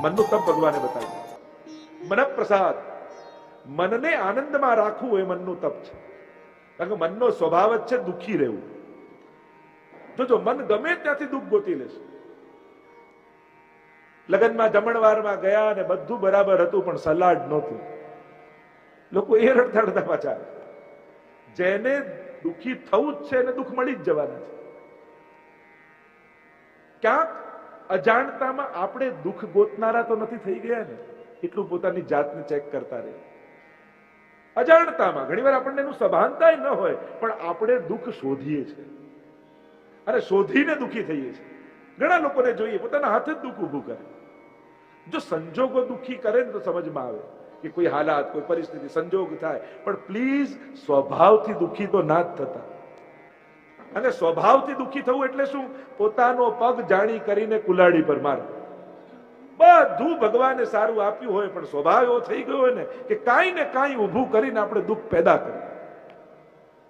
મનનું તપ ભગવાને બતાવ્યું. મન પ્રસાદ મનને આનંદમાં રાખવું એ મનનું તપ છે. કારણ કે મનનો સ્વભાવ જ છે દુઃખી રહેવું. જોજો મન ગમે ત્યાંથી દુઃખ ગોતી લેશે. લગ્નમાં જમણવારમાં ગયા અને બધું બરાબર હતું, પણ સલાડ નહોતું. લોકો એ રડતા રડતા પાછા જેને દુઃખી થવું જ છે એને દુઃખ મળી જ જવાના છે. ક્યાંક અજાણતામાં આપણે દુઃખ ગોતનારા તો નથી થઈ ગયા ને? એટલું પોતાની જાતને ચેક કરતા રહે અજાણતામાં ઘણીવાર આપણને એનું સભાનતા ન હોય, પણ આપણે દુઃખ શોધીએ છીએ. અને શોધીને દુઃખી થઈએ છીએ. ઘણા લોકોને જોઈએ, પોતાના હાથે જ દુઃખ ઊભું કરે. જો સંજોગો દુઃખી કરે ને તો સમજમાં આવે કે કોઈ હાલાત, કોઈ પરિસ્થિતિ, સંજોગ થાય. પણ પ્લીઝ સ્વભાવથી દુઃખી તો ના જ થતા. અને સ્વભાવથી દુઃખી થવું એટલે શું? પોતાનો પગ જાણી કરીને કુલાડી પર મારો. બધું ભગવાને સારું આપ્યું હોય, પણ સ્વભાવ એવો થઈ ગયો હોય ને કે કાંઈ ને કાંઈ ઊભું કરીને આપણે દુઃખ પેદા કરીએ.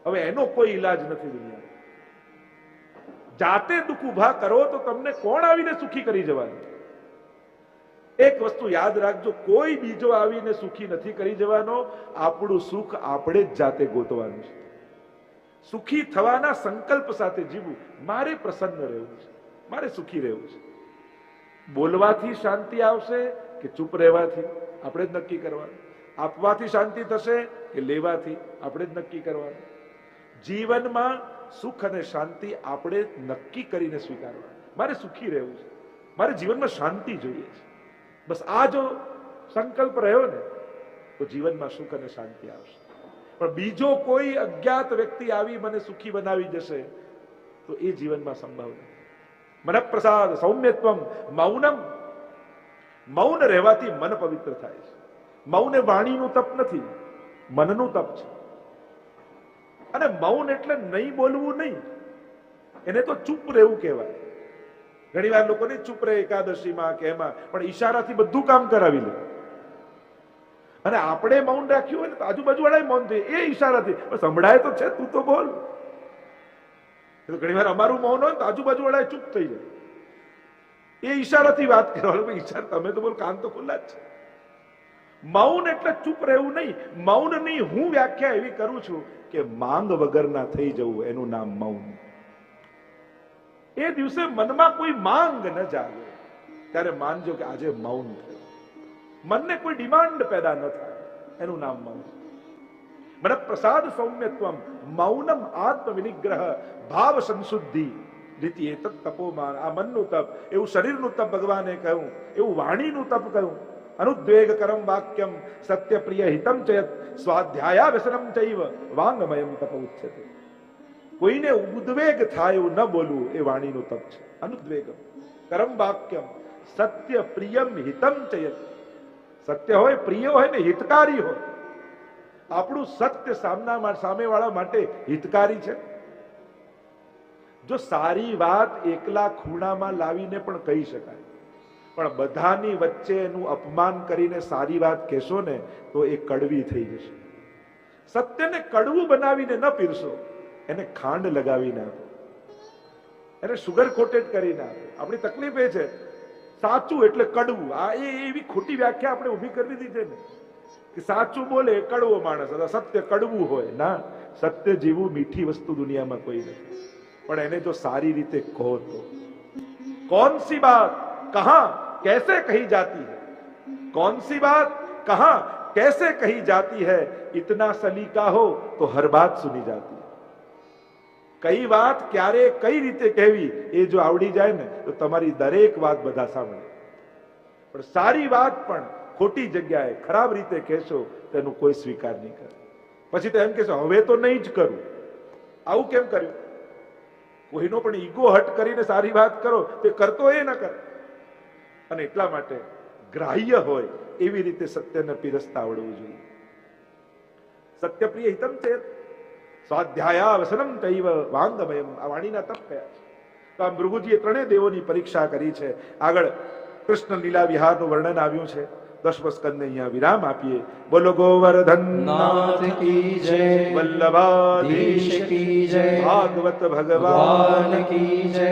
હવે એનો કોઈ ઈલાજ નથી દુનિયા જાતે દુઃખ ઊભા કરો તો તમને કોણ આવીને સુખી કરી જવાનું? એક વસ્તુ યાદ રાખજો, કોઈ બીજો આવીને સુખી નથી કરી જવાનો. આપણું સુખ આપણે જ જાતે ગોતવાનું છે. સુખી થવાના સંકલ્પ સાથે જીવવું. મારે પ્રસન્ન રહેવું છે. મારે સુખી રહેવું છે. બોલવાથી શાંતિ આવશે કે ચૂપ રહેવાથી? આપણે જ નક્કી કરવાનું. આપવાથી શાંતિ થશે કે લેવાથી? આપણે જ નક્કી કરવાનું. જીવનમાં સુખ અને શાંતિ આપણે નક્કી કરીને સ્વીકારવા મારે સુખી રહેવું છે. મારે જીવનમાં શાંતિ જોઈએ છે. બસ આ જો સંકલ્પ રહ્યો ને, તો જીવનમાં સુખ અને શાંતિ આવશે. પણ બીજો કોઈ અજ્ઞાત વ્યક્તિ આવી મને સુખી બનાવી જશે તો એ જીવનમાં સંભવ નથી. મન પ્રસાદ સૌમ્યત્વમ, મૌનમ. મૌન રહેવાથી મન પવિત્ર થાય છે. મૌન એ વાણીનું તપ નથી, મનનું તપ છે. અને મૌન એટલે નહીં બોલવું નહીં. એને તો ચૂપ રહેવું કહેવાય. ઘણીવાર લોકોને ચૂપ રહે એકાદશીમાં કે એમાં, પણ ઈશારાથી બધું કામ કરાવી લે. અને આપણે મૌન રાખ્યું હોય ને આજુબાજુ વાળા મૌન થઈ એ ઈશારાથી સંભળાય તો છે તું તો બોલ. તો ઘણી વાર અમારું મૌન હોય તો આજુબાજુ વાળા ચૂપ થઈ જાય. એ ઈશારાથી વાત કરવાનું ઈશાર, તમે તો બોલ, કાન તો ખુલ્લા જ છે. મૌન એટલે ચૂપ રહેવું નહીં. મૌનની હું વ્યાખ્યા એવી કરું છું કે માંગ વગરના થઈ જવું, એનું નામ મૌન. એ દિવસે મનમાં કોઈ માંગ ન જાગે. ત્યારે માનજો કે આજે મૌન થયું. મનને કોઈ ડિમાન્ડ પેદા ન થાય. એનું નામ મૌન. મને પ્રસાદ સૌમ્યત્વમ, મૌનમ આત્મ વિનિગ્રહ ભાવ સંશુદ્ધિ. રીતિ એ તપોમાન. આ મનનું તપ, એવું શરીરનું તપ ભગવાને કહ્યું, એવું વાણીનું તપ કહ્યું. અનુદ્વેગ કરમ વાક્યમ સત્ય પ્રિય હિતમ ચયત સ્વાધ્યાયા વ્યસનમ ચૈવ, વાંગમયમ તપ ઉચ્છતે કોઈને ઉદ્વેગ થાય એવું ન બોલવું એ વાણીનું તપ છે. અનુદ્વેગમ. કરમ વાક્યમ સત્ય પ્રિયમ હિતમ ચયત. સત્ય હોય, પ્રિય હોય ને હિતકારી હોય. આપણું સત્ય સામના સામેવાળા માટે હિતકારી છે. જો સારી વાત એકલા ખૂણામાં લાવીને પણ કહી શકાય, પણ બધાની વચ્ચે એનું અપમાન કરીને સારી વાત કહેશો ને, તો એ કડવી થઈ જશે. સત્યને કડવું બનાવીને ન પીરશો એને ખાંડ લગાવીને આપો. એને સુગર કોટેડ કરીને આપો. આપણી તકલીફ એ છે સાચું એટલે કડવું. આ એવી ખોટી વ્યાખ્યા આપણે ઊભી કરી દીધી છે ને, કે સાચું બોલે કડવો માણસ. સત્ય કડવું હોય. ના, સત્ય જેવું મીઠી વસ્તુ દુનિયામાં કોઈ નથી. પણ એને જો સારી રીતે કહો તો. કોણ સી બાત કહા કેસે કહી જાતી હૈ? કોણ સી બાત કહા કેસે કહી જાતી હૈ? ઇતના સલીકા હો તો હર બાત સુની જાતી કઈ વાત ક્યારે, કઈ રીતે કહેવી એ જો આવડી જાય ને, તો તમારી દરેક વાત બધા સાંભળે. પણ સારી વાત પણ ખોટી જગ્યાએ ખરાબ રીતે કહેશો તેનો કોઈ સ્વીકાર નહીં કરે. પછી તો એમ કહેશો, હવે તો નહીં જ કરું. આવું કેમ કર્યું? કોઈનો પણ ઈગો હટ કરીને સારી વાત કરો, તે કરતો એ ન કરે. અને એટલા માટે ગ્રાહ્ય હોય એવી રીતે સત્યને પીરસતા આવડવું જોઈએ. સત્યપ્રિય હિતમ ચેત. સ્વાધ્યાયા તૈવ ચૈવ આ વાણીના તપ. કયા છે તો આ ભૃગુજીએ ત્રણેય દેવોની પરીક્ષા કરી છે. આગળ કૃષ્ણ લીલા વિહારનું વર્ણન આવ્યું છે. દસમ સ્કંદને અહીંયા વિરામ આપીએ. બોલો ગોવર્ધન. નાથ કી જય. વલ્લભાધીશ કી જય. ભાગવત ભગવાન કી જય.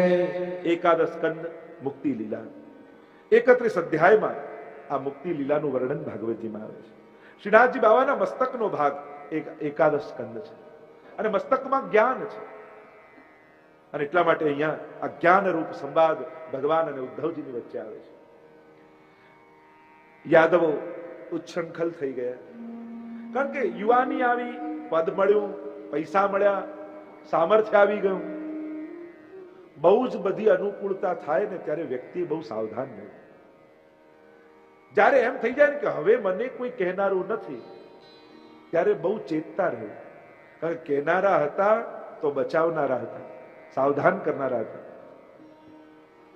એકાદશ સ્કંદ મુક્તિ લીલા એકત્રીસ અધ્યાયમાં આ મુક્તિ લીલાનું વર્ણન ભાગવતજીમાં આવે છે. શ્રીનાથજી બાવાના મસ્તકનો ભાગ એક એકાદશ સ્કંદ છે. અને મસ્તકમાં જ્ઞાન છે. અને એટલા માટે અહીંયા આ જ્ઞાન રૂપ સંવાદ ભગવાન અને ઉદ્ધવજીની વચ્ચે આવે છે. યાદવો ઉચ્છૃંખલ થઈ ગયા. કારણ કે યુવાની આવી, પદ મળ્યું, પૈસા મળ્યા, સામર્થ્ય આવી ગયું. બહુ જ બધી અનુકૂળતા થાય ને ત્યારે વ્યક્તિ બહુ સાવધાન રહે. જ્યારે એમ થઈ જાય ને કે હવે મને કોઈ કહેનારું નથી, ત્યારે બહુ ચેતતા રહ્યું કારણ કેનારા હતા તો બચાવનારા હતા, સાવધાન કરનારા હતા.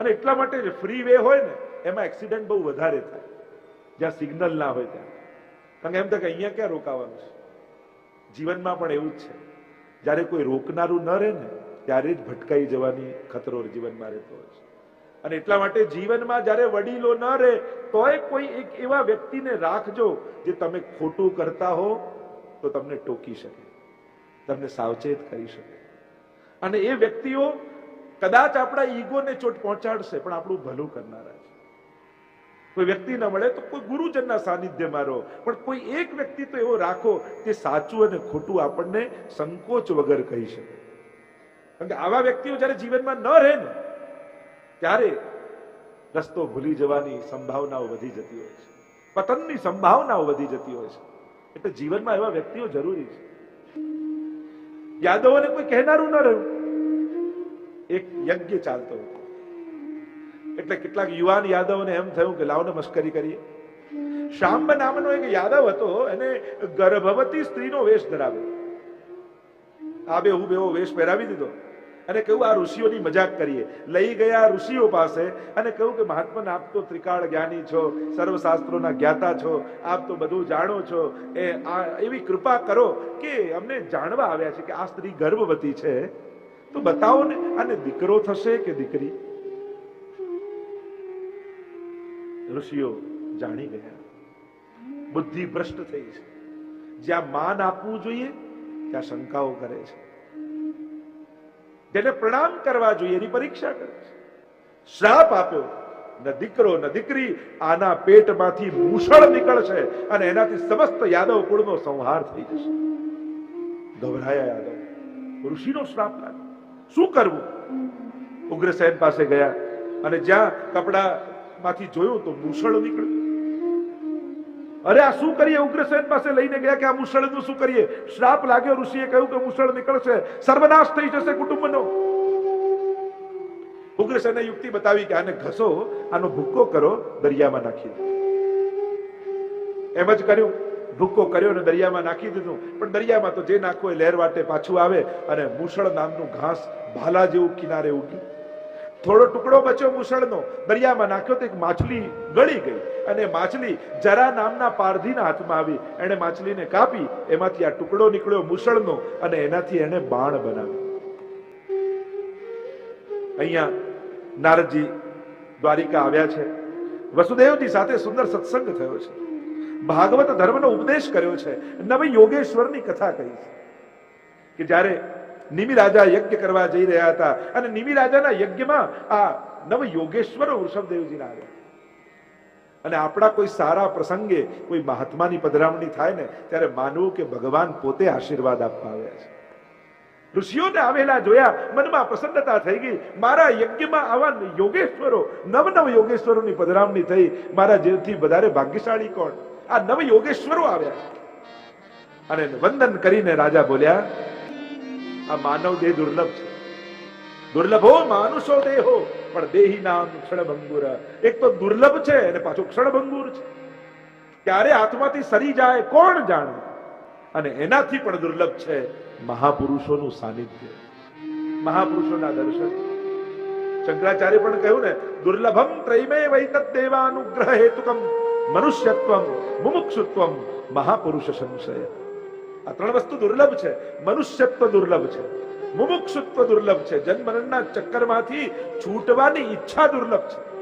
અને એટલા માટે જ ફ્રી વે હોય ને, એમાં એક્સિડન્ટ બહુ વધારે થાય, જ્યાં સિગ્નલ ના હોય ત્યાં. કારણ કે એમ થાય કે અહીંયા ક્યાં રોકાવાનું છે? જીવનમાં પણ એવું જ છે. જ્યારે કોઈ રોકનારું ન રહે ને, ત્યારે જ ભટકાઈ જવાની ખતરો જીવનમાં રહેતો હોય છે. અને એટલા માટે જીવનમાં જ્યારે વડીલો ન રહે, તોય કોઈ એક એવા વ્યક્તિને રાખજો જે તમે ખોટું કરતા હો, તો તમને ટોકી શકે. તમને સાવચેત કરી શકે. અને એ વ્યક્તિઓ કદાચ આપણા ઈગોને ચોટ પહોંચાડશે, પણ આપણું ભલું કરનારા છે. કોઈ વ્યક્તિ ન મળે તો કોઈ ગુરુજનના સાનિધ્યમાં રહો. પણ કોઈ એક વ્યક્તિ તો એવો રાખો તે સાચું અને ખોટું આપણને સંકોચ વગર કહી શકે. કારણ કે આવા વ્યક્તિઓ જ્યારે જીવનમાં ન રહે ને, ત્યારે રસ્તો ભૂલી જવાની સંભાવનાઓ વધી જતી હોય છે. પતનની સંભાવનાઓ વધી જતી હોય છે. એટલે જીવનમાં એવા વ્યક્તિઓ જરૂરી છે. યાદવોને કોઈ કહેનારું ન રહ્યું. એક યજ્ઞ ચાલતો હતો. એટલે કેટલાક યુવાન યાદવોને એમ થયું કે લાવને મસ્કરી કરીએ. શાંબ નામનો એક યાદવ હતો, એને ગર્ભવતી સ્ત્રીનો વેશ ધરાવ્યો. આ બે હું બેવો વેશ પહેરાવી દીધો. અને કહ્યું, આ ઋષિઓની મજાક કરીએ. લઈ ગયા ઋષિઓ પાસે અને કહ્યું કે મહાત્મા આપ તો ત્રિકાળ જ્ઞાની છો, સર્વશાસ્ત્રોના જ્ઞાતા છો, આપ તો બધું જાણો છો. એ, આ, એવી કૃપા કરો કે અમને જાણવા આવ્યા છે કે આ સ્ત્રી ગર્ભવતી છે. તો બતાવો ને, અને દીકરો થશે કે દીકરી? ઋષિઓ જાણી ગયા. બુદ્ધિ ભ્રષ્ટ થઈ છે. જ્યાં માન આપવું જોઈએ, ત્યાં શંકાઓ કરે છે. જેને પ્રણામ કરવા જોઈએ, એની પરીક્ષા કરે શ્રાપ આપ્યો, ન દીકરો, ન દીકરી, આના પેટમાંથી મૂષળ નીકળશે અને એનાથી સમસ્ત યાદવ કુળનો સંહાર થઈ જશે. ગભરાયા યાદવ. ઋષિનો શ્રાપ લાગ્યો. શું કરવું? ઉગ્રસેન પાસે ગયા અને જ્યાં કપડામાંથી જોયું તો મૂષળ નીકળ્યું. અરે આ શું કરીએ? ઉગ્રસેન પાસે લઈને ગયા કે આ મુસળનું શું કરીએ? શ્રાપ લાગ્યો ઋષિએ કહ્યું કે મુસળ નીકળશે. સર્વનાશ થઈ જશે કુટુંબનો. ઉગ્રસેને યુક્તિ બતાવી કે આને ઘસો, આનો ભૂક્કો કરો, દરિયામાં નાખી એમ જ કર્યું. ભૂક્કો કર્યો અને દરિયામાં નાખી દીધું. પણ દરિયામાં તો જે નાખો એ લહેર વાટે પાછું આવે અને મુસળ નામનું ઘાસ ભાલા જેવું કિનારે ઉગ્યું થોડો ટુકડો બચ્યો મુસળનો, દરિયામાં નાખ્યો તો એક માછલી ગળી ગઈ. અને માછલી જરા નામના પારધીના હાથમાં આવી. એણે માછલીને કાપી, એમાંથી આ ટુકડો નીકળ્યો મુસળનો અને એનાથી એણે બાણ બનાવ્યું. અહીંયા નારદજી દ્વારિકા આવ્યા છે. વસુદેવજી સાથે સુંદર સત્સંગ થયો છે. ભાગવત ધર્મનો ઉપદેશ કર્યો છે. નવી યોગેશ્વરની કથા કહી છે. કે જ્યારે નિમિ યજ્ઞ કરવા જઈ રહ્યા હતા. અને નિમિ યજ્ઞમાં આ નવ યોગેશ્વર વૃષભદેવજીના આવ્યા. અને આપણા કોઈ સારા પ્રસંગે કોઈ મહાત્માની પધરામણી થાય ને, ત્યારે માનવું કે ભગવાન પોતે આશીર્વાદ આપવા આવ્યા છે. ઋષિઓને આવેલા જોયા, મનમાં પ્રસન્નતા થઈ ગઈ. મારા યજ્ઞમાં આવા યોગેશ્વરો, નવ નવ યોગેશ્વરોની પધરામણી થઈ. મારા જેથી વધારે ભાગ્યશાળી કોણ? આ નવ યોગેશ્વરો આવ્યા. અને વંદન કરીને રાજા બોલ્યા આ માનવ દેહ દુર્લભ છે. દુર્લભો માનુષો દેહો, પણ દેહી નામ ક્ષણભંગુર. એક તો દુર્લભ છે અને પાછું ક્ષણભંગુર છે. ક્યારે હાથમાંથી સરી જાય કોણ જાણે? અને એનાથી પણ દુર્લભ છે મહાપુરુષોનું સાનિધ્ય. મહાપુરુષોના દર્શન. શંકરાચાર્ય પણ કહ્યું ને, દુર્લભમ ત્રૈમે વૈતત દેવાનુગ્રહ હેતુકમ, મનુષ્યત્વમ, મુમુક્ષુત્વમ, મહાપુરુષ સંશય. આ ત્રણ વસ્તુ દુર્લભ છે. મનુષ્યત્વ દુર્લભ છે. મુમુક્ષુત્વ દુર્લભ છે. જન્મરણના ચક્કરમાંથી છૂટવાની ઈચ્છા દુર્લભ છે.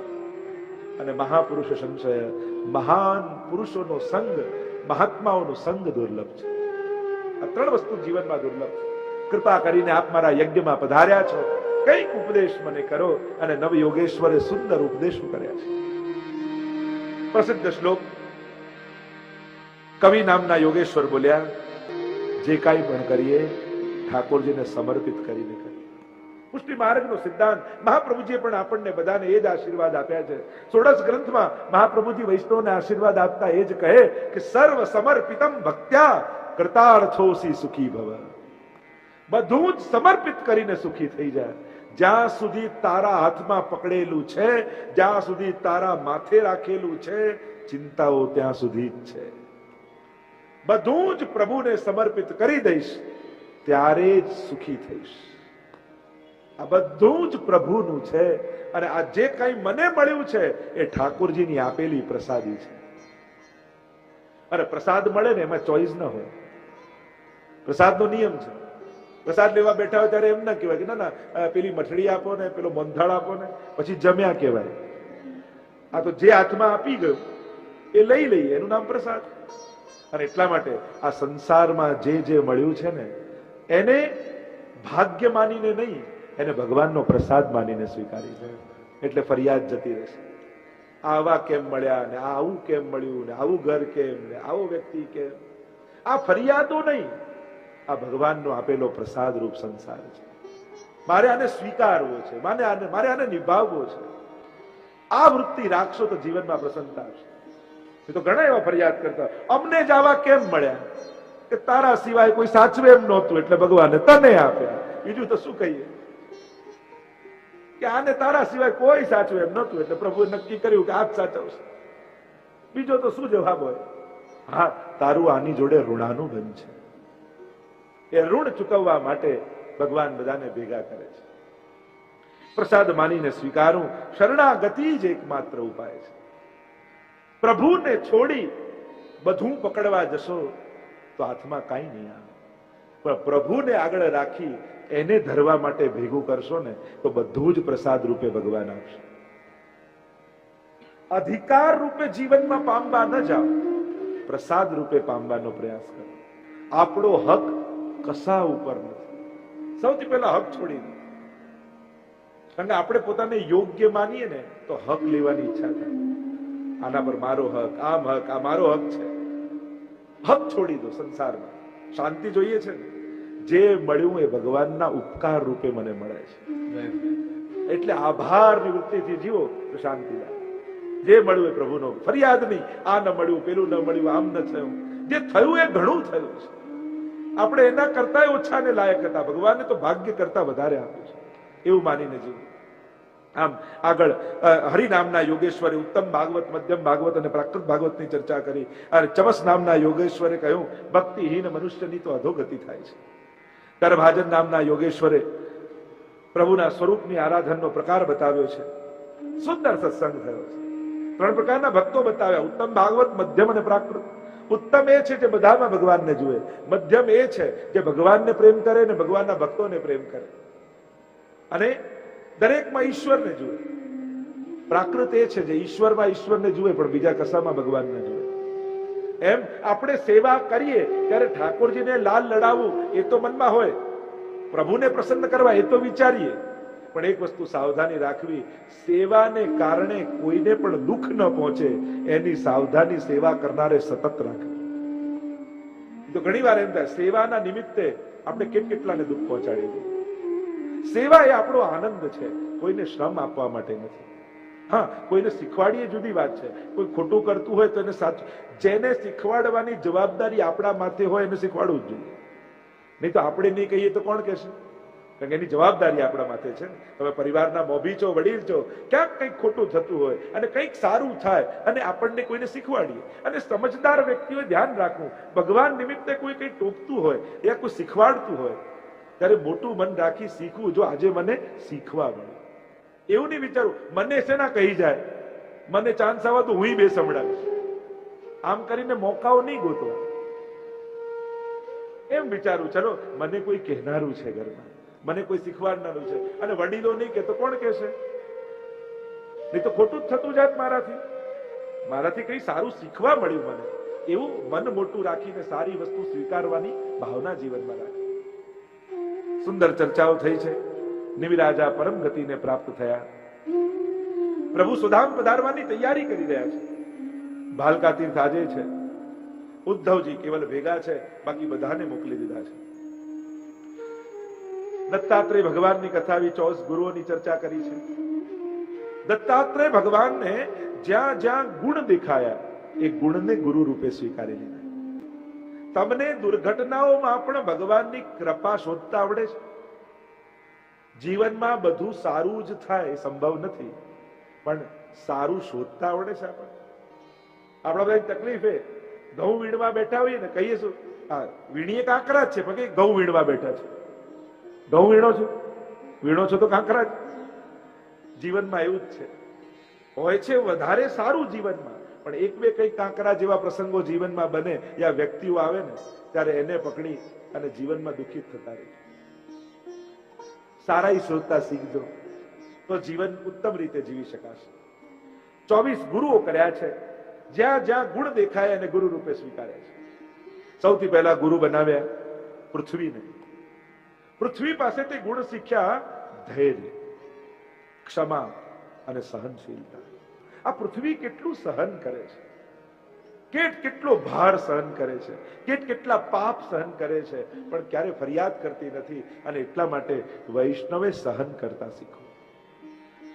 અને મહાપુરુષ સંશય, મહાન પુરુષોનો સંગ, મહાત્માઓનો સંગ દુર્લભ છે. આ ત્રણ વસ્તુ જીવનમાં દુર્લભ છે. કૃપા કરીને આપ મારા યજ્ઞમાં પધાર્યા છો. કંઈક ઉપદેશ મને કરો અને નવ યોગેશ્વરે સુંદર ઉપદેશો કર્યા છે. પ્રસિદ્ધ શ્લોક. કવિ નામના યોગેશ્વર બોલ્યા જે કાંઈ પણ કરીએ, ઠાકોરજીને સમર્પિત કરીને કરીએ. પુષ્ટિ માર્ગનો સિદ્ધાંત મહાપ્રભુજીએ પણ આપણને બધાને એ જ આશીર્વાદ આપ્યા છે. સોળસ ગ્રંથમાં મહાપ્રભુજી વૈષ્ણવને આશીર્વાદ આપતા એ જ કહે કે સર્વ સમર્પિતમ ભક્ત્યા કૃતાર્થોસી સુખી ભવ. બધું જ સમર્પિત કરીને સુખી થઈ જાય. જ્યાં સુધી તારા હાથમાં પકડેલું છે, જ્યાં સુધી તારા માથે રાખેલું છે, ચિંતાઓ ત્યાં સુધી જ છે. બધું જ પ્રભુને સમર્પિત કરી દઈશ, ત્યારે જ સુખી થઈશ. આ બધું જ પ્રભુનું છે અને આ જે કઈ મને મળ્યું છે, એ ઠાકોરજીની આપેલી પ્રસાદી છે. અને પ્રસાદ મળે ને એમાં ચોઈસ ન હોય. પ્રસાદનો નિયમ છે. પ્રસાદ લેવા બેઠા હોય ત્યારે એમ ના કહેવાય કે ના ના પેલી મઠડી આપો ને, પેલો મોંધાળ આપો ને, પછી જમ્યા કહેવાય. આ તો જે હાથમાં આપી ગયું, એ લઈ લઈએ, એનું નામ પ્રસાદ. અને એટલા માટે આ સંસારમાં જે જે મળ્યું છે ને, એને ભાગ્ય માનીને નહીં, એને ભગવાનનો પ્રસાદ માનીને સ્વીકારી છે. એટલે ફરિયાદ જતી રહેશે. આવા કેમ મળ્યા ને, આવું કેમ મળ્યું ને, આવું ઘર કેમ ને, આવો વ્યક્તિ કેમ? આ ફરિયાદો નહીં. આ ભગવાનનો આપેલો પ્રસાદ રૂપ સંસાર છે. મારે આને સ્વીકારવો છે મારે આને મારે આને નિભાવવો છે. આ વૃત્તિ રાખશો તો જીવનમાં પ્રસન્નતા આવશે. એ તો ઘણા એવા ફરિયાદ કરતા. અમને જ આવા કેમ મળ્યા? કે તારા સિવાય કોઈ સાચવે એમ નહોતું, એટલે ભગવાને તને આપ્યા. બીજું તો શું કહીએ? કે આને તારા સિવાય કોઈ સાચવે એમ નહોતું, એટલે પ્રભુએ નક્કી કર્યું કે આ જ સાચવશે. બીજો તો શું જવાબ હોય? હા, તારું આની જોડે ઋણાનું બન છે. એ ઋણ ચૂકવવા માટે ભગવાન બધાને ભેગા કરે છે. પ્રસાદ માનીને સ્વીકારું, શરણાગતિ જ એકમાત્ર ઉપાય છે. પ્રભુને છોડી બધું પકડવા જશો, તો હાથમાં કાંઈ નહીં આવે. પણ પ્રભુને આગળ રાખી એને ધરવા માટે ભેગું કરશો ને, તો બધું જ પ્રસાદ રૂપે ભગવાન આપશે. અધિકાર રૂપે જીવનમાં પામવા ન જાઓ, પ્રસાદ રૂપે પામવાનો પ્રયાસ કરો. આપણો હક કસા ઉપર નથી. સૌથી પહેલા હક છોડી દો. કારણ આપણે પોતાને યોગ્ય માનીએ ને, તો હક લેવાની ઈચ્છા થાય. આના પર મારો હક, આમ હક, આ મારો હક છે. હક છોડી દો સંસારમાં. શાંતિ જોઈએ છે ને? જે મળ્યું એ ભગવાનના ઉપકાર રૂપે મને મળે છે. એટલે આભાર વૃત્તિથી જીવો તો શાંતિ લાગે. જે મળ્યું એ પ્રભુનો ફરિયાદ નહીં, આ ન મળ્યું, પેલું ન મળ્યું, આમ ન થયું. જે થયું એ ઘણું થયું છે. આપણે એના કરતા ઓછા ને લાયક હતા. ભગવાને તો ભાગ્ય કરતા વધારે આપ્યું છે. એવું માનીને જીવું. આમ આગળ હરિ હરિનામના યોગેશ્વરે ઉત્તમ ભાગવત, મધ્યમ ભાગવત અને પ્રાકૃત ભાગવતની ચર્ચા કરી. અને ચમસ નામના યોગેશ્વરે કહ્યું, ભક્તિહીન મનુષ્યની તો અધોગતિ થાય છે. કરભાજન નામના યોગેશ્વરે પ્રભુના સ્વરૂપની આરાધનનો પ્રકાર બતાવ્યો છે. સુંદર સત્સંગ થયો છે. ત્રણ પ્રકારના ભક્તો બતાવ્યા. ઉત્તમ ભાગવત, મધ્યમ અને પ્રાકૃત. ઉત્તમ એ છે જે બધામાં ભગવાનને જુએ. મધ્યમ એ છે જે ભગવાનને પ્રેમ કરે અને ભગવાનના ભક્તોને પ્રેમ કરે. અને દરેકમાં ઈશ્વરને જુએ. પ્રાકૃત એ છે જે ઈશ્વરમાં ઈશ્વરને જુએ, પણ બીજા કશામાં ભગવાનને જુએ. એમ આપણે સેવા કરીએ ત્યારે ઠાકોરજીને લાલ લડાવવું એ તો મનમાં હોય. પ્રભુને પ્રસન્ન કરવા એ તો વિચારીએ. પણ એક વસ્તુ સાવધાની રાખવી, સેવાને કારણે કોઈને પણ દુઃખ ન પહોંચે, એની સાવધાની સેવા કરનારે સતત રાખવી. તો ઘણી વાર એમ થાય, સેવાના નિમિત્તે આપણે કેટ કેટલાને દુઃખ પહોંચાડી દઈએ સેવા એ આપણો આનંદ છે. કોઈને શ્રમ આપવા માટે નથી. હા, કોઈને શીખવાડીએ જુદી વાત છે. કોઈ ખોટું કરતું હોય તો એને સાચું. જેને શીખવાડવાની જવાબદારી આપણા માથે હોય એને શીખવાડવું જ જોઈએ. નહીં તો આપણે નહીં કહીએ તો કોણ કહેશે? કારણ કે એની જવાબદારી આપણા માથે છે તમે પરિવારના મોભી છો, વડીલ છો, ક્યાંક કંઈક ખોટું થતું હોય અને કંઈક સારું થાય અને આપણને કોઈને શીખવાડીએ. અને સમજદાર વ્યક્તિઓએ ધ્યાન રાખવું. ભગવાન નિમિત્તે કોઈ કંઈ ટોકતું હોય, યા કોઈ શીખવાડતું હોય ત્યારે મોટું મન રાખી શીખવું જો આજે મને શીખવા મળે એવું નહીં વિચારું, મને શેના કહી જાય? મને ચાન્સ આવે તો હું બે સંભળાવીશ. આમ કરીને મોકાઓ નહીં ગોતવા. એમ વિચારું, ચલો, મને કોઈ કહેનારું છે ઘરમાં. મને કોઈ શીખવાડનારું છે. અને વડીલો નહીં કે તો કોણ કહેશે? નહીં તો ખોટું જ થતું જાત મારાથી. મારાથી કઈ સારું શીખવા મળ્યું મને. એવું મન મોટું રાખીને સારી વસ્તુ સ્વીકારવાની ભાવના જીવનમાં રાખી સુંદર ચર્ચાઓ થઈ છે. નિવિરાજા પરમ ગતિને પ્રાપ્ત થયા. પ્રભુ સુધામ પધારવાની તૈયારી કરી રહ્યા છે. ભાલકા તીર્થ આજે છે. ઉદ્ધવજી કેવલ ભેગા છે, બાકી બધાને મોકલી દીધા છે. દત્તાત્રેય ભગવાનની કથા ચોસ ગુરુઓની ચર્ચા કરી છે. દત્તાત્રેય ભગવાનને જ્યાં જ્યાં ગુણ દેખાયા, એ ગુણને ગુરુ રૂપે સ્વીકારી લીધા. તમને દુર્ઘટનાઓમાં પણ ભગવાનની કૃપા શોધતા આવડે છે. જીવનમાં બધું સારું જ થાય સંભવ નથી, પણ સારું શોધતા આવડે છે આપણને. આપણા બધા તકલીફ એ, ઘઉં વીણવા બેઠા હોઈએ ને, કહીએ શું, હા, વીણીએ કાંકરા જ છે, પણ કે ઘઉં વીણવા બેઠા છે? ઘઉં વીણો છો? વીણો છો તો કાંકરા જ. જીવનમાં એવું જ છે. હોય છે, વધારે સારું જીવનમાં. પણ એક બે કઈ કાંકરા જેવા પ્રસંગો જીવનમાં બને યા વ્યક્તિઓ આવે ને, ત્યારે એને પકડી અને જીવનમાં દુઃખિત થતા રહે. સારા શોધતા શીખજો, તો જીવન ઉત્તમ રીતે જીવી શકાશે. ચોવીસ ગુરુઓ કર્યા છે, જ્યાં જ્યાં ગુણ દેખાય અને ગુરુ રૂપે સ્વીકાર્યા છે. સૌથી પહેલા ગુરુ બનાવ્યા પૃથ્વીને. પૃથ્વી પાસે તે ગુણ શીખ્યા ધૈર્ય, ક્ષમા અને સહનશીલતા. આ પૃથ્વી કેટલું સહન કરે છે? કેટ કેટલો ભાર સહન કરે છે? કેટ કેટલા પાપ સહન કરે છે? પણ ક્યારે ફરિયાદ કરતી નથી અને એટલા માટે વૈષ્ણવે સહન કરતા શીખો.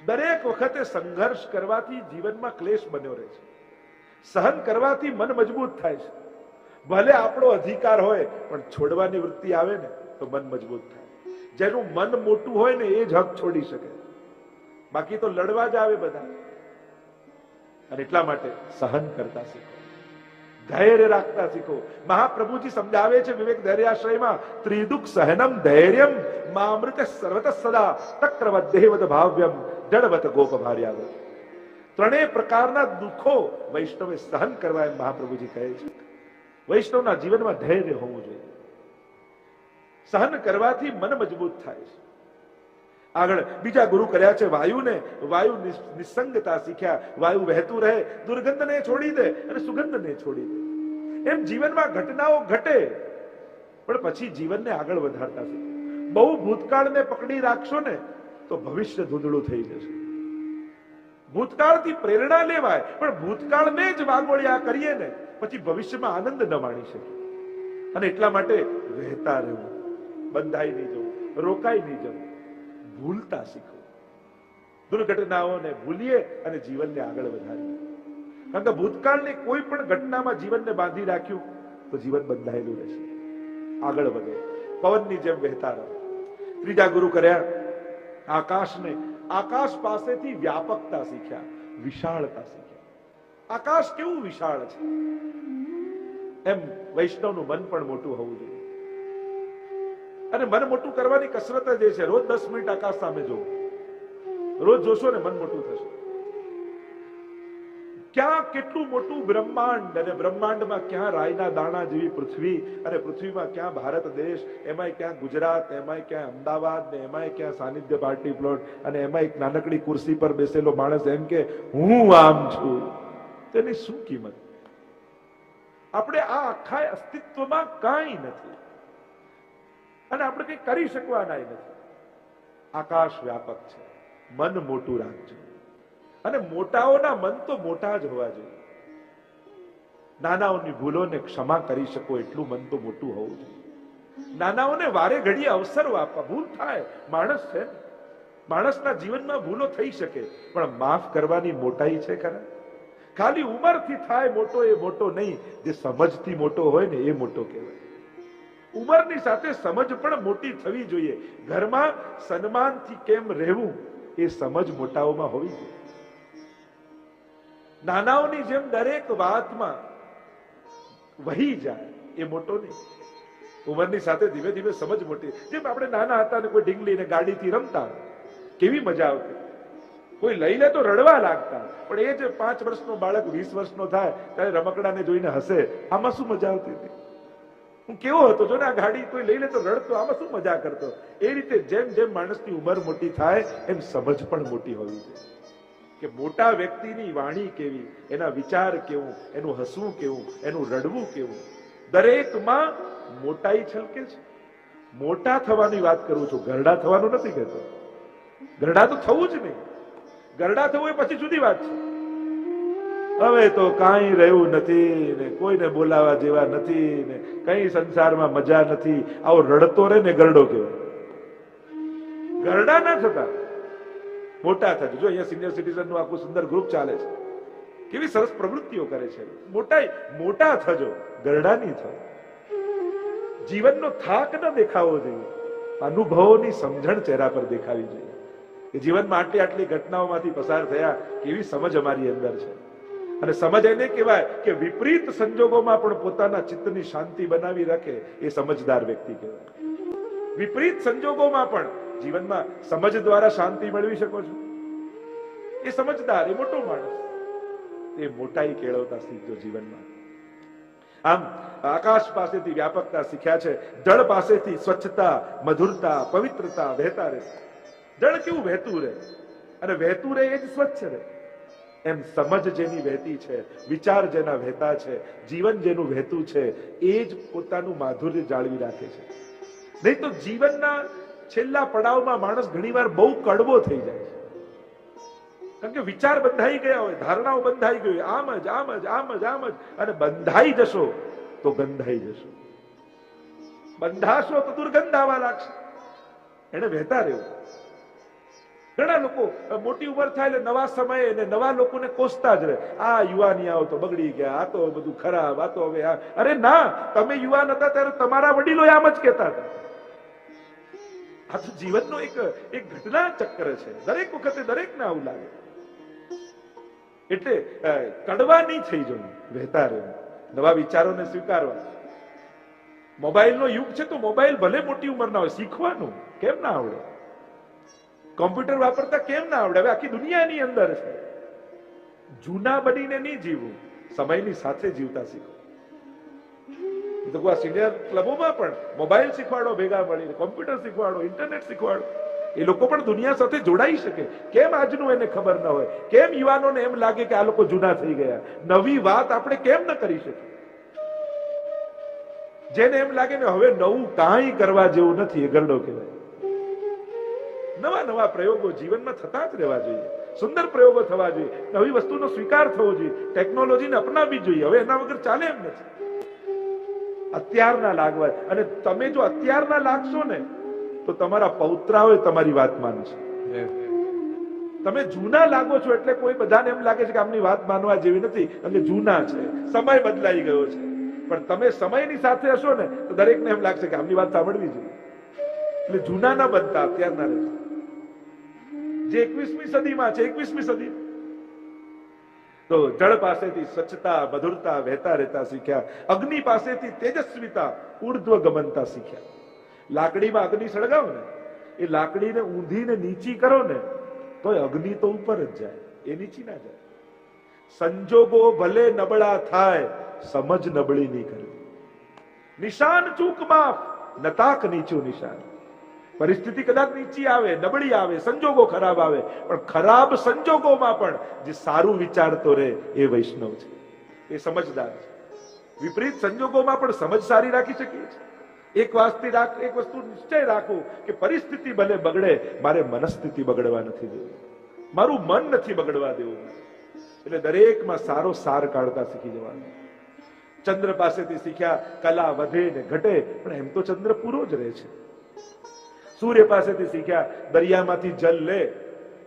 દરેક વખતે સંઘર્ષ કરવાથી જીવનમાં ક્લેશ બન્યો રહે છે. સહન કરવાથી મન મજબૂત થાય છે. ભલે આપણો અધિકાર હોય, પણ છોડવાની વૃત્તિ આવે ને, તો મન મજબૂત થાય. જેનું મન મોટું હોય ને, એ જ હક છોડી શકે. બાકી તો લડવા જ આવે બધા. અને એટલા માટે સહન કરતા શીખો. ધૈર્ય રાખતા શીખો. મહાપ્રભુજી સમજાવે છે વિવેક ધૈર્યાશ્રયમાં, ત્રિદુઃખ સહનમ ધૈર્યમ મામૃત સર્વત સદા તક્રવત દેવત ભાવ્યમ જડવત ગોપ ભાર્યાવત ત્રણેય પ્રકારના દુઃખો વૈષ્ણવે સહન કરવા એમ મહાપ્રભુજી કહે છે. વૈષ્ણવના જીવનમાં ધૈર્ય હોવું જોઈએ. સહન કરવાથી મન મજબૂત થાય છે. આગળ બીજા ગુરુ કર્યા છે, વાયુને, વાયુ નિસ- નિસંગતા શીખ્યા. વાયુ વહેતું રહે, દુર્ગંધને છોડી દે અને સુગંધને છોડી દે. એમ જીવનમાં ઘટનાઓ ઘટે, પણ પછી જીવનને આગળ વધારતા શીખે. બહુ ભૂતકાળને પકડી રાખશો ને, તો ભવિષ્ય ધૂંધળું થઈ જશે. ભૂતકાળથી પ્રેરણા લેવાય, પણ ભૂતકાળને જ વાગોળ્યા કરીએ ને, પછી ભવિષ્યમાં આનંદ ન માણી શકે. અને એટલા માટે વહેતા રહેવું. બંધાઈ નહીં જવું. રોકાઈ નહીં જવું. ભૂલતા શીખો. દુર્ઘટનાઓને ભૂલીએ અને જીવનને આગળ વધારીએ. કારણ કે ભૂતકાળની કોઈ પણ ઘટનામાં જીવનને બાંધી રાખ્યું, તો જીવન બંધાયેલું રહેશે. આગળ વધે. પવનની જેમ વહેતા રહો. ત્રીજા ગુરુ કર્યા, આકાશને આકાશ પાસેથી વ્યાપકતા શીખ્યા, વિશાળતા શીખ્યા. આકાશ કેવું વિશાળ છે? એમ વૈષ્ણવનું મન પણ મોટું હોવું જોઈએ. અને મન મોટું કરવાની કસરત જ છે. રોજ દસ મિનિટ આકાશ સામે જોવું રોજ જોશો ને મન મોટું થશે. ક્યાં કેટલું મોટું બ્રહ્માંડ અને બ્રહ્માંડમાં ક્યાં રાયના દાણા જેવી પૃથ્વી અને પૃથ્વીમાં ક્યાં ભારત દેશ, એમાંય ક્યાં ગુજરાત, એમાંય ક્યાં અમદાવાદ ને એમાંય ક્યાં સાનિધ્ય પાર્ટી પ્લોટ અને એમાં એક નાનકડી ખુરશી પર બેસેલો માણસ એમ કે, હું આમ છું. તેની શું કિંમત? આપણે આ આખા અસ્તિત્વમાં કાંઈ નથી. અને આપણે કંઈ કરી શકવાના નથી. આકાશ વ્યાપક છે, મન મોટું રાખજો. અને મોટાઓના મન તો મોટા જ હોવા જોઈએ. નાનાઓની ભૂલોને ક્ષમા કરી શકો, એટલું મન તો મોટું હોવું જોઈએ. નાનાઓને વારે ઘડીએ અવસરો આપવા, ભૂલ થાય, માણસ છે માણસના જીવનમાં ભૂલો થઈ શકે, પણ માફ કરવાની મોટાઈ છે ખરા. ખાલી ઉંમરથી થાય મોટો એ મોટો નહીં, જે સમજથી મોટો હોય ને એ મોટો કહેવાય. ઉંમરની સાથે સમજ પણ મોટી થવી જોઈએ. ઘરમાં સન્માનથી કેમ રહેવું એ સમજ મોટાઓમાં હોવી જોઈએ. નાનાઓની જેમ દરેક વાતમાં વહી જાય એ મોટો નહીં. ઉંમરની સાથે ધીમે ધીમે સમજ મોટી. જેમ આપણે નાના હતા ને કોઈ ઢીંગલી ને ગાડીથી રમતા, કેવી મજા આવતી. કોઈ લઈ લે તો રડવા લાગતા. પણ એ જે પાંચ વર્ષનો બાળક વીસ વર્ષનો થાય, ત્યારે રમકડાને જોઈને હસે. આમાં શું મજા આવતી હતી? હું કેવો હતો, જો ને આ ગાડી કોઈ લઈ લે તો રડતો, આમાં શું મજા કરતો? એ રીતે જેમ જેમ માણસની ઉંમર મોટી થાય, એમ સમજ પણ મોટી હોવી જોઈએ. કે મોટા વ્યક્તિની વાણી કેવી, એના વિચાર કેવું, એનું હસવું કેવું, એનું રડવું કેવું. દરેકમાં મોટાઈ છલકે છે. મોટા થવાની વાત કરું છું, ગરડા થવાનું નથી કહેતો. ગરડા તો થવું જ નહીં. ગરડા થવું એ પછી જુદી વાત છે. હવે તો કાંઈ રહ્યું નથી ને કોઈને બોલાવા જેવા નથી ને કઈ સંસારમાં મજા નથી. આવો રડતો રે ને ગરડો કહેવાય. ગરડા ના થતા. મોટા થજો જો અહીંયા સિનિયર સિટીઝનનું આખું સુંદર ગ્રુપ ચાલે છે. કેવી સરસ પ્રવૃત્તિઓ કરે છે. મોટા મોટા થજો. ગરડા નહીં થો. જીવનનો થાક ન દેખાવો જોઈએ. અનુભવોની સમજણ ચહેરા પર દેખાવી જોઈએ. કે જીવનમાં આટલી આટલી ઘટનાઓમાંથી પસાર થયા, કેવી સમજ અમારી અંદર છે. અને સમજ એને કહેવાય કે વિપરીત સંજોગોમાં પણ પોતાના ચિત્તની શાંતિ બનાવી રાખે એ સમજદાર વ્યક્તિ કહેવાય. વિપરીત સંજોગોમાં પણ જીવનમાં સમજ દ્વારા શાંતિ મેળવી શકો છો. એ સમજદાર, એ મોટો માણસ. એ મોટાઈ કેળવતા શીખજો જીવનમાં. આમ, આકાશ પાસેથી વ્યાપકતા શીખ્યા છે, જળ પાસેથી સ્વચ્છતા, મધુરતા, પવિત્રતા વહેતા રહે. જળ કેવું વહેતું રહે? અને વહેતું રહે એ જ સ્વચ્છ રહે. એમ સમજ જેની વહેતી છે, વિચાર જેના વહેતા છે, જીવન જેનું વહેતું છે, એ જ પોતાનું માધુર્ય જાળવી રાખે છે. નહીં તો જીવનના છેલ્લા પડાવમાં માણસ ઘણીવાર બહુ કડવો થઈ જાય કારણ કે વિચાર બંધાઈ ગયા હોય, ધારણાઓ બંધાઈ ગઈ હોય, આમ જ આમ જ આમ જ આમ જ, અને બંધાઈ જશો તો ગંધાઈ જશો. બંધાશો તો દુર્ગંધ આવવા લાગશે. એને વહેતા રહેવું. ઘણા લોકો મોટી ઉંમર થાય એટલે નવા સમયે અને નવા લોકોને કોસતા જ રહે. આ યુવાનિયાઓ તો બગડી ગયા, આ તો બધું ખરાબ, આ તો હવે આ. અરે ના, તમે યુવાન હતા ત્યારે તમારા વડીલો આમ જ કહેતા હતા. આ તો જીવનનો એક એક ઘટના ચક્ર છે. દરેક વખતે દરેકને આવું લાગે. એટલે કડવા નહીં થઈ જવું, વહેતા રહેવું, નવા વિચારોને સ્વીકારવા. મોબાઈલનો યુગ છે તો મોબાઈલ ભલે મોટી ઉંમરના હોય, શીખવાનું, કેમ ના આવડે? કોમ્પ્યુટર વાપરતા કેમ ના આવડે? હવે આખી દુનિયાની અંદર છે. જૂના બનીને નહીં જીવવું, સમયની સાથે જીવતા શીખો. તો આ સિનિયર ક્લબોમાં પણ મોબાઈલ શીખવાડો, ભેગા મળીને કોમ્પ્યુટર શીખવાડો, ઇન્ટરનેટ શીખવાડો. એ લોકો પણ દુનિયા સાથે જોડાઈ શકે. કેમ આજનું એને ખબર ન હોય? કેમ યુવાનોને એમ લાગે કે આ લોકો જૂના થઈ ગયા? નવી વાત આપણે કેમ ન કરી શકીએ? જેને એમ લાગે ને હવે નવું કાંઈ કરવા જેવું નથી, એ ગરડો કહેવાય. નવા નવા પ્રયોગો જીવનમાં થતા જ રહેવા જોઈએ. સુંદર પ્રયોગો થવા જોઈએ. નવી વસ્તુનો સ્વીકાર થવો જોઈએ. ટેકનોલોજીને અપનાવવી જોઈએ. હવે એના વગર ચાલે એમ નથી. અત્યારના લાગવા અને તમે જો અત્યારના લાગશો ને તો તમારા પૌત્રાઓએ તમારી વાત માનશે તમે જૂના લાગો છો એટલે કોઈ બધાને એમ લાગે છે કે આમની વાત માનવા જેવી નથી. એટલે જૂના છે. સમય બદલાઈ ગયો છે. પણ તમે સમયની સાથે હશો ને તો દરેકને એમ લાગશે કે આમની વાત સાંભળવી જોઈએ. એટલે જૂના ના બનતા અત્યારના રહેશે જે એકવીસમી સદીમાં છે, એકવીસમી સદી. તો જળ પાસેથી સ્વચ્છતા, મધુરતા, વહેતા રહેતા શીખ્યા. અગ્નિ પાસેથી તેજસ્વીતા ઉર્ધ્વ ગમનતા શીખ્યા. લાકડીમાં અગ્નિ સળગાવો ને, એ લાકડીને ઊંધીને નીચી કરો ને તો અગ્નિ તો ઉપર જ જાય, એ નીચી ના જાય. સંજોગો ભલે નબળા થાય, સમજ નબળી નહીં કરવી. નિશાન ચૂક માફ, નતાક નીચું નિશાન. પરિસ્થિતિ કદાચ નીચી આવે, નબળી આવે, સંજોગો ખરાબ આવે, પણ ખરાબ સંજોગોમાં પણ જે સારું વિચારતો રહે એ વૈષ્ણવ છે. એ સમજદાર છે. વિપરીત સંજોગોમાં પણ સમજ સારી રાખી શકીએ છીએ એક વાસ્તી રાખ, એક વસ્તુ નિશ્ચય રાખવું કે પરિસ્થિતિ ભલે બગડે, મારે મનસ્થિતિ બગડવા નથી દેવી. મારું મન નથી બગડવા દેવું. એટલે દરેકમાં સારો સાર કાઢતા શીખી જવાનું. ચંદ્ર પાસેથી શીખ્યા, કલા વધે ને ઘટે, પણ એમ તો ચંદ્ર પૂરો જ રહે છે. સૂર્ય પાસેથી શીખ્યા, દરિયામાંથી જલ લે.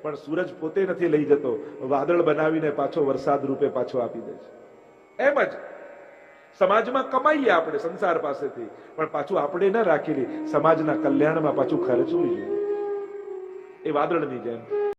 પણ સૂરજ પોતે નથી લઈ જતો. વાદળ બનાવીને પાછો વરસાદ રૂપે પાછો આપી દે છે. એમ જ સમાજમાં કમાઈએ આપણે સંસાર પાસેથી, પણ પાછું આપણે ન રાખેલી સમાજના કલ્યાણમાં પાછું ખર્ચવું જોઈએ. એ વાદળની જેમ.